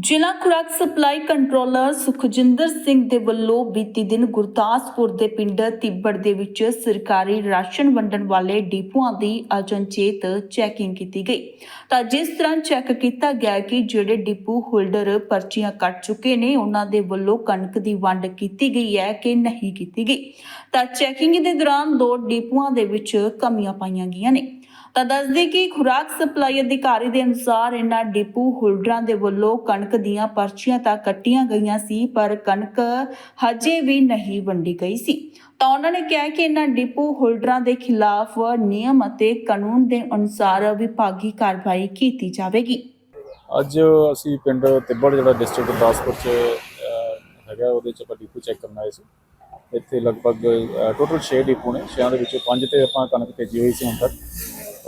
ਜ਼ਿਲ੍ਹਾ ਖੁਰਾਕ supply controller Sukhjinder Singh ਦੇ ਵੱਲੋਂ ਬੀਤੀ ਦਿਨ ਗੁਰਦਾਸਪੁਰ ਦੇ ਪਿੰਡ ਤਿੱਬੜ ਦੇ ਵਿੱਚ ਸਰਕਾਰੀ ਰਾਸ਼ਨ ਵੰਡਣ ਵਾਲੇ ਡਿਪੂਆਂ ਦੀ ਅਚਨਚੇਤ ਚੈਕਿੰਗ ਕੀਤੀ ਗਈ। ਤਾਂ ਜਿਸ ਤਰ੍ਹਾਂ ਚੈੱਕ ਕੀਤਾ ਗਿਆ ਕਿ ਜਿਹੜੇ ਡਿਪੂ ਹੋਲਡਰ ਪਰਚੀਆਂ ਕੱਟ ਚੁੱਕੇ ਨੇ, ਉਹਨਾਂ ਦੇ ਵੱਲੋਂ ਕਣਕ ਦੀ ਵੰਡ ਕੀਤੀ ਗਈ ਹੈ ਕਿ ਨਹੀਂ ਕੀਤੀ ਗਈ। ਤਾਂ ਚੈਕਿੰਗ ਦੇ ਦੌਰਾਨ ਦੋ ਡਿਪੂਆਂ ਦੇ ਵਿੱਚ ਕਮੀਆਂ ਪਾਈਆਂ ਗਈਆਂ ਨੇ। ਤਾਂ ਦੱਸਦੇ ਕਿ ਖੁਰਾਕ ਸਪਲਾਈ ਅਧਿਕਾਰੀ ਦੇ ਅਨੁਸਾਰ ਇਹਨਾਂ ਡਿਪੂ ਹੋਲਡਰਾਂ ਦੇ ਵੱਲੋਂ ਕਣਕ ਦੀਆਂ ਪਰਚੀਆਂ ਤਾਂ ਕੱਟੀਆਂ ਗਈਆਂ ਸੀ, ਪਰ ਕਣਕ ਹਜੇ ਵੀ ਨਹੀਂ ਵੰਡੀ ਗਈ ਸੀ। ਤਾਂ ਉਹਨਾਂ ਨੇ ਕਿਹਾ ਕਿ ਇਹਨਾਂ ਡਿਪੂ ਹੋਲਡਰਾਂ ਦੇ ਖਿਲਾਫ ਨਿਯਮ ਅਤੇ ਕਾਨੂੰਨ ਦੇ ਅਨੁਸਾਰ ਵਿਭਾਗੀ ਕਾਰਵਾਈ ਕੀਤੀ ਜਾਵੇਗੀ। ਅੱਜ ਅਸੀਂ ਪਿੰਡ ਤਿੱਬੜ, ਜਿਹੜਾ ਡਿਸਟ੍ਰਿਕਟ ਗੁਰਦਾਸਪੁਰ ਚ ਹੈਗਾ, ਉਹਦੇ ਚ ਆਪਾਂ ਡਿਪੂ ਚੈੱਕ ਕਰਨ ਆਏ ਸੀ। ਇੱਥੇ ਲਗਭਗ ਟੋਟਲ 6 ਡਿਪੂ ਨੇ 6 ਦੇ ਵਿੱਚੋਂ 5 ਤੇ ਆਪਾਂ ਕਣਕ ਭੇਜੀ ਹੋਈ ਸੀ ਹੁਣ ਤੱਕ।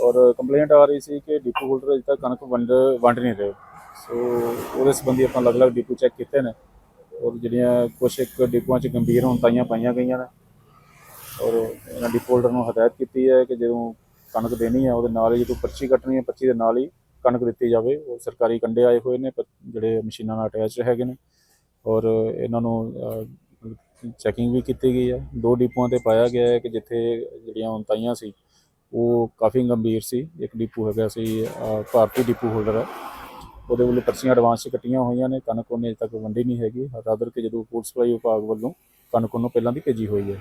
ਔਰ ਕੰਪਲੇਂਟ ਆ ਰਹੀ ਸੀ ਕਿ ਡਿਪੂ ਹੋਲਡਰ ਅਜੇ ਤੱਕ ਕਣਕ ਵੰਡ ਵੰਡ ਨਹੀਂ ਰਹੇ। ਸੋ ਉਹਦੇ ਸੰਬੰਧੀ ਆਪਾਂ ਅਲੱਗ-ਅਲੱਗ ਡਿਪੂ ਚੈੱਕ ਕੀਤੇ ਨੇ। ਔਰ ਜਿਹੜੀਆਂ ਕੁਝ ਇੱਕ ਡਿਪੂਆਂ 'ਚ ਗੰਭੀਰ ਹੁੰਤਾਈਆਂ ਪਾਈਆਂ ਗਈਆਂ ਨੇ। ਔਰ ਇਹਨਾਂ ਡਿਪੂ ਹੋਲਡਰ ਨੂੰ ਹਦਾਇਤ ਕੀਤੀ ਹੈ ਕਿ ਜਦੋਂ ਕਣਕ ਦੇਣੀ ਹੈ, ਉਹਦੇ ਨਾਲ ਹੀ ਜਦੋਂ ਪਰਚੀ ਕੱਟਣੀ ਹੈ, ਪਰਚੀ ਦੇ ਨਾਲ ਹੀ ਕਣਕ ਦਿੱਤੀ ਜਾਵੇ। ਉਹ ਸਰਕਾਰੀ ਕੰਡੇ ਆਏ ਹੋਏ ਨੇ, ਪਰ ਜਿਹੜੇ ਮਸ਼ੀਨਾਂ ਨਾਲ ਅਟੈਚ ਹੈਗੇ ਨੇ। ਔਰ ਇਹਨਾਂ ਨੂੰ ਚੈਕਿੰਗ ਵੀ ਕੀਤੀ ਗਈ ਹੈ। ਦੋ ਡਿਪੂਆਂ ਤੇ ਪਾਇਆ ਗਿਆ ਹੈ ਕਿ ਜਿੱਥੇ ਜਿਹੜੀਆਂ ਉਨਤਾਈਆਂ ਸੀ ਉਹ ਕਾਫੀ ਗੰਭੀਰ ਸੀ। ਇੱਕ ਡਿਪੂ ਹੈਗਾ ਸੀ ਭਾਰਤੀ ਡਿਪੂ ਹੋਲਡਰ ਹੈ। ਉਹਦੇ ਵੱਲੋਂ ਪਰਚੀਆਂ ਐਡਵਾਂਸ 'ਚ ਕੱਟੀਆਂ ਹੋਈਆਂ ਨੇ। ਕਣਕ ਉਹਨੇ ਅਜੇ ਤੱਕ ਵੰਡੀ ਨਹੀਂ ਹੈਗੀ। ਰਾਦਰ ਕਿ ਜਦੋਂ ਫੂਡ ਸਪਲਾਈ ਵਿਭਾਗ ਵੱਲੋਂ ਕਣਕ ਉਹਨੂੰ ਪਹਿਲਾਂ ਦੀ ਭੇਜੀ ਹੋਈ ਹੈ।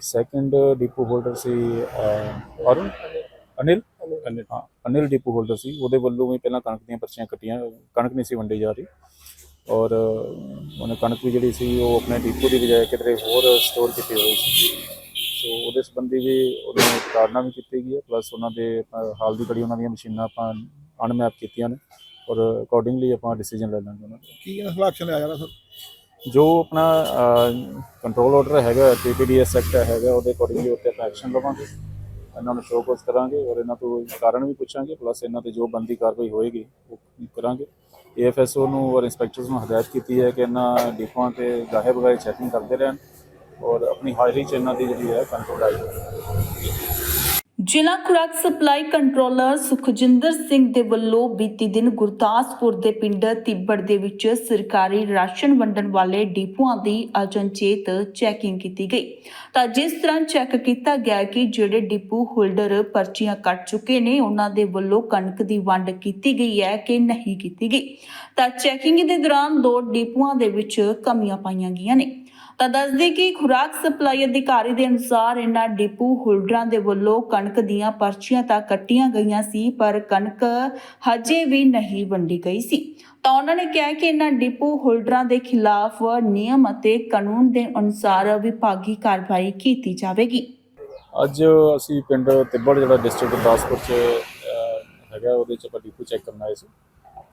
ਸੈਕੰਡ ਡਿਪੂ ਹੋਲਡਰ ਸੀ ਅਰੁਣ? ਅਨਿਲ? ਅਨਿਲ। ਹਾਂ ਅਨਿਲ ਡਿਪੂ ਹੋਲਡਰ ਸੀ। ਉਹਦੇ ਵੱਲੋਂ ਵੀ ਪਹਿਲਾਂ ਕਣਕ ਦੀਆਂ ਪਰਚੀਆਂ ਕੱਟੀਆਂ ਕਣਕ ਨਹੀਂ ਸੀ ਵੰਡੀ ਜਾ ਰਹੀ। ਔਰ ਉਹਨੇ ਕਣਕ ਵੀ ਜਿਹੜੀ ਸੀ ਉਹ ਆਪਣੇ ਡਿਪੂ ਦੀ ਬਜਾਏ ਕਿਤੇ ਹੋਰ ਸਟੋਰ ਕੀਤੀ ਹੋਈ ਸੀ। ਸੋ ਉਹਦੇ ਸੰਬੰਧੀ ਵੀ ਉਹਨੂੰ ਤਾੜਨਾ ਵੀ ਕੀਤੀ ਗਈ ਹੈ ਪਲੱਸ ਉਹਨਾਂ ਦੇ ਹਾਲ ਦੀ ਘੜੀ ਉਹਨਾਂ ਦੀਆਂ ਮਸ਼ੀਨਾਂ ਆਪਾਂ ਅਨਮੈਪ ਕੀਤੀਆਂ ਨੇ ਔਰ ਅਕੋਰਡਿੰਗਲੀ ਆਪਾਂ ਡਿਸੀਜਨ ਲੈ ਲਾਂਗੇ ਉਹਨਾਂ ਦਾ। ਕੀ ਅਸਲਾ ਐਕਸ਼ਨ ਲਿਆ ਜਾ ਰਿਹਾ ਸਰ? ਜੋ ਆਪਣਾ ਕੰਟਰੋਲ ਆਰਡਰ ਹੈਗਾ ਟੀਪੀਡੀਐਸ ਐਕਟ ਹੈਗਾ ਉਹਦੇ ਅਕੋਰਡਿੰਗਲੀ ਉੱਤੇ ਆਪਾਂ ਐਕਸ਼ਨ ਲਵਾਂਗੇ। ਇਹਨਾਂ ਨੂੰ ਸ਼ੋਕੋਸ ਕਰਾਂਗੇ ਔਰ ਇਹਨਾਂ ਤੋਂ ਕਾਰਨ ਵੀ ਪੁੱਛਾਂਗੇ ਪਲੱਸ ਇਹਨਾਂ ਤੇ ਜੋ ਬੰਦੀ ਕਾਰਵਾਈ ਹੋਏਗੀ ਉਹ ਕਰਾਂਗੇ। ਏਐਫਐਸਓ ਨੂੰ ਔਰ ਇੰਸਪੈਕਟਰਸ ਨੂੰ ਹਦਾਇਤ ਕੀਤੀ ਹੈ ਕਿ ਇਹਨਾਂ ਡਿਪੂਆਂ ਤੇ ਗਾਹੇ ਬਗਾਏ ਚੈਕਿੰਗ ਕਰਦੇ ਰਹਿਣ। ਔਰ ਆਪਣੀ ਹਾਜ਼ਰੀ ਚ ਇਹਨਾਂ ਦੀ ਜਿਹੜੀ ਹੈ ਕੰਟਰੋਲ ਆਈ ਜ਼ਿਲ੍ਹਾ ਖੁਰਾਕ ਸਪਲਾਈ ਕੰਟਰੋਲਰ ਸੁਖਜਿੰਦਰ ਸਿੰਘ ਦੇ ਵੱਲੋਂ ਬੀਤੀ ਦਿਨ ਗੁਰਦਾਸਪੁਰ ਦੇ ਪਿੰਡ ਤਿੱਬੜ ਦੇ ਵਿੱਚ ਸਰਕਾਰੀ ਰਾਸ਼ਨ ਵੰਡਣ ਵਾਲੇ ਡਿਪੂਆਂ ਦੀ ਅਚਨਚੇਤ ਚੈਕਿੰਗ ਕੀਤੀ ਗਈ। ਤਾਂ ਜਿਸ ਤਰ੍ਹਾਂ ਚੈੱਕ ਕੀਤਾ ਗਿਆ ਕਿ ਜਿਹੜੇ ਡਿਪੂ ਹੋਲਡਰ ਪਰਚੀਆਂ ਕੱਟ ਚੁੱਕੇ ਨੇ, ਉਹਨਾਂ ਦੇ ਵੱਲੋਂ ਕਣਕ ਦੀ ਵੰਡ ਕੀਤੀ ਗਈ ਹੈ ਕਿ ਨਹੀਂ ਕੀਤੀ ਗਈ। ਤਾਂ ਚੈਕਿੰਗ ਦੇ ਦੌਰਾਨ ਦੋ ਡਿਪੂਆਂ ਦੇ ਵਿੱਚ ਕਮੀਆਂ ਪਾਈਆਂ ਗਈਆਂ ਨੇ। ਤਾਂ ਦੱਸਦੇ ਕਿ ਖੁਰਾਕ ਸਪਲਾਈ ਅਧਿਕਾਰੀ ਦੇ ਅਨੁਸਾਰ ਇਹਨਾਂ ਡਿਪੂ ਹੋਲਡਰਾਂ ਦੇ ਵੱਲੋਂ ਕਣਕ ਦੀਆਂ ਪਰਚੀਆਂ ਤਾਂ ਕੱਟੀਆਂ ਗਈਆਂ ਸੀ, ਪਰ ਕਣਕ ਹਜੇ ਵੀ ਨਹੀਂ ਵੰਡੀ ਗਈ ਸੀ। ਤਾਂ ਉਹਨਾਂ ਨੇ ਕਿਹਾ ਕਿ ਇਹਨਾਂ ਡਿਪੂ ਹੋਲਡਰਾਂ ਦੇ ਖਿਲਾਫ ਨਿਯਮ ਅਤੇ ਕਾਨੂੰਨ ਦੇ ਅਨੁਸਾਰ ਵਿਭਾਗੀ ਕਾਰਵਾਈ ਕੀਤੀ ਜਾਵੇਗੀ। ਅੱਜ ਅਸੀਂ ਪਿੰਡ ਤਿੱਬੜ, ਜਿਹੜਾ ਡਿਸਟ੍ਰਿਕਟ ਗੁਰਦਾਸਪੁਰ ਚ ਹੈਗਾ, ਉਹਦੇ ਚ ਆਪਾਂ ਡਿਪੂ ਚੈੱਕ ਕਰਨ ਆਏ ਸੀ।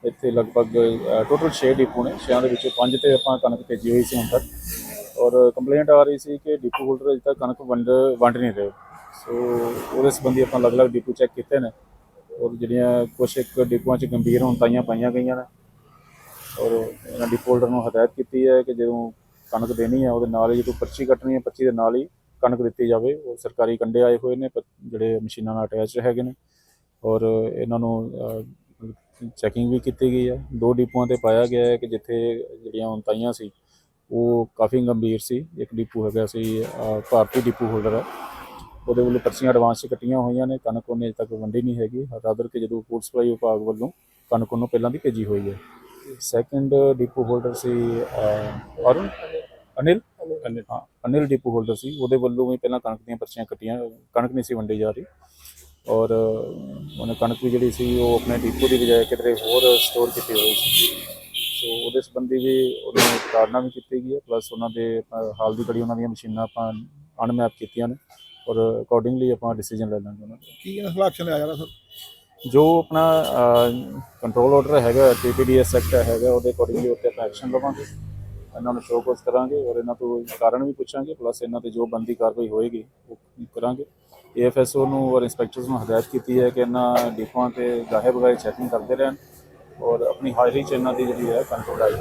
ਇੱਥੇ ਲਗਭਗ ਟੋਟਲ 6 ਡਿਪੂ ਨੇ 6 ਦੇ ਵਿੱਚੋਂ 5 ਤੇ ਆਪਾਂ ਕਣਕ ਭੇਜੀ ਹੋਈ ਸੀ ਹੁਣ ਤੱਕ। ਔਰ ਕੰਪਲੇਂਟ ਆ ਰਹੀ ਸੀ ਕਿ ਡਿਪੂ ਹੋਲਡਰ ਅਜੇ ਤੱਕ ਕਣਕ ਵੰਡ ਵੰਡ ਨਹੀਂ ਰਹੇ। ਸੋ ਉਹਦੇ ਸੰਬੰਧੀ ਆਪਾਂ ਅਲੱਗ-ਅਲੱਗ ਡਿਪੂ ਚੈੱਕ ਕੀਤੇ ਨੇ। ਔਰ ਜਿਹੜੀਆਂ ਕੁਝ ਇੱਕ ਡਿਪੂਆਂ 'ਚ ਗੰਭੀਰ ਹੁੰਤਾਈਆਂ ਪਾਈਆਂ ਗਈਆਂ ਨੇ। ਔਰ ਇਹਨਾਂ ਡਿਪੂ ਹੋਲਡਰ ਨੂੰ ਹਦਾਇਤ ਕੀਤੀ ਹੈ ਕਿ ਜਦੋਂ ਕਣਕ ਦੇਣੀ ਹੈ ਉਹਦੇ ਨਾਲ ਹੀ ਜਦੋਂ ਪਰਚੀ ਕੱਟਣੀ ਹੈ ਪਰਚੀ ਦੇ ਨਾਲ ਹੀ ਕਣਕ ਦਿੱਤੀ ਜਾਵੇ। ਉਹ ਸਰਕਾਰੀ ਕੰਡੇ ਆਏ ਹੋਏ ਨੇ, ਪਰ ਜਿਹੜੇ ਮਸ਼ੀਨਾਂ ਨਾਲ ਅਟੈਚ ਹੈਗੇ ਨੇ। ਔਰ ਇਹਨਾਂ ਨੂੰ ਚੈਕਿੰਗ ਵੀ ਕੀਤੀ ਗਈ ਹੈ ਦੋ ਡਿਪੂਆਂ ਤੇ ਪਾਇਆ ਗਿਆ ਹੈ ਕਿ ਜਿੱਥੇ ਜਿਹੜੀਆਂ ਉਨਤਾਈਆਂ ਸੀ ਉਹ ਕਾਫੀ ਗੰਭੀਰ ਸੀ। ਇੱਕ ਡਿਪੂ ਹੈਗਾ ਸੀ ਭਾਰਤੀ ਡਿਪੂ ਹੋਲਡਰ ਹੈ। ਉਹਦੇ ਵੱਲੋਂ ਪਰਚੀਆਂ ਐਡਵਾਂਸ 'ਚ ਕੱਟੀਆਂ ਹੋਈਆਂ ਨੇ। ਕਣਕ ਉਹਨੇ ਅਜੇ ਤੱਕ ਵੰਡੀ ਨਹੀਂ ਹੈਗੀ। ਰਾਦਰ ਕਿ ਜਦੋਂ ਫੂਡ ਸਪਲਾਈ ਵਿਭਾਗ ਵੱਲੋਂ ਕਣਕ ਉਹਨੂੰ ਪਹਿਲਾਂ ਦੀ ਭੇਜੀ ਹੋਈ ਹੈ। ਸੈਕੰਡ ਡਿਪੂ ਹੋਲਡਰ ਸੀ ਅਰੁਣ? ਅਨਿਲ? ਅਨਿਲ। ਹਾਂ ਅਨਿਲ ਡਿਪੂ ਹੋਲਡਰ ਸੀ। ਉਹਦੇ ਵੱਲੋਂ ਵੀ ਪਹਿਲਾਂ ਕਣਕ ਦੀਆਂ ਪਰਚੀਆਂ ਕੱਟੀਆਂ। ਕਣਕ ਨਹੀਂ ਸੀ ਵੰਡੀ ਜਾ ਰਹੀ। ਔਰ ਉਹਨੇ ਕਣਕ ਵੀ ਜਿਹੜੀ ਸੀ ਉਹ ਆਪਣੇ ਡਿਪੂ ਦੀ ਬਜਾਏ ਕਿਤੇ ਹੋਰ ਸਟੋਰ ਕੀਤੀ ਹੋਈ ਸੀ। ਸੋ ਉਹਦੇ ਸੰਬੰਧੀ ਵੀ ਉਹਨੂੰ ਤਾੜਨਾ ਵੀ ਕੀਤੀ ਗਈ ਹੈ ਪਲੱਸ ਉਹਨਾਂ ਦੇ ਹਾਲ ਦੀ ਘੜੀ ਉਹਨਾਂ ਦੀਆਂ ਮਸ਼ੀਨਾਂ ਆਪਾਂ ਅਨਮੈਪ ਕੀਤੀਆਂ ਨੇ ਔਰ ਅਕੋਰਡਿੰਗਲੀ ਆਪਾਂ ਡਿਸੀਜਨ ਲੈ ਲਾਂਗੇ ਉਹਨਾਂ ਦਾ। ਕੀ ਅਸਲਾ ਐਕਸ਼ਨ ਲਿਆ ਜਾ ਰਿਹਾ ਸਰ ਜੋ ਆਪਣਾ ਕੰਟਰੋਲ ਆਰਡਰ ਹੈਗਾ ਟੀਪੀਡੀਐਸ ਐਕਟ ਹੈਗਾ ਉਹਦੇ ਅਕੋਰਡਿੰਗਲੀ ਉੱਤੇ ਆਪਾਂ ਐਕਸ਼ਨ ਲਵਾਂਗੇ। ਇਹਨਾਂ ਨੂੰ ਸ਼ੋਕੋਸ ਕਰਾਂਗੇ ਔਰ ਇਹਨਾਂ ਤੋਂ ਕਾਰਨ ਵੀ ਪੁੱਛਾਂਗੇ ਪਲੱਸ ਇਹਨਾਂ ਤੇ ਜੋ ਬੰਦੀ ਕਾਰਵਾਈ ਹੋਏਗੀ ਉਹ ਕਰਾਂਗੇ। ਏਐਫਐਸਓ ਨੂੰ ਔਰ ਇੰਸਪੈਕਟਰਸ ਨੂੰ ਹਦਾਇਤ ਕੀਤੀ ਹੈ ਕਿ ਇਹਨਾਂ ਡਿਪੂਆਂ ਤੇ ਗਾਹੇ ਬਗਾਏ ਚੈਕਿੰਗ ਕਰਦੇ ਰਹਿਣ। ਔਰ ਆਪਣੀ ਹਾਜ਼ਰੀ ਚ ਇਹਨਾਂ ਦੀ ਜਿਹੜੀ ਹੈ ਕੰਟਰੋਲ ਆਈ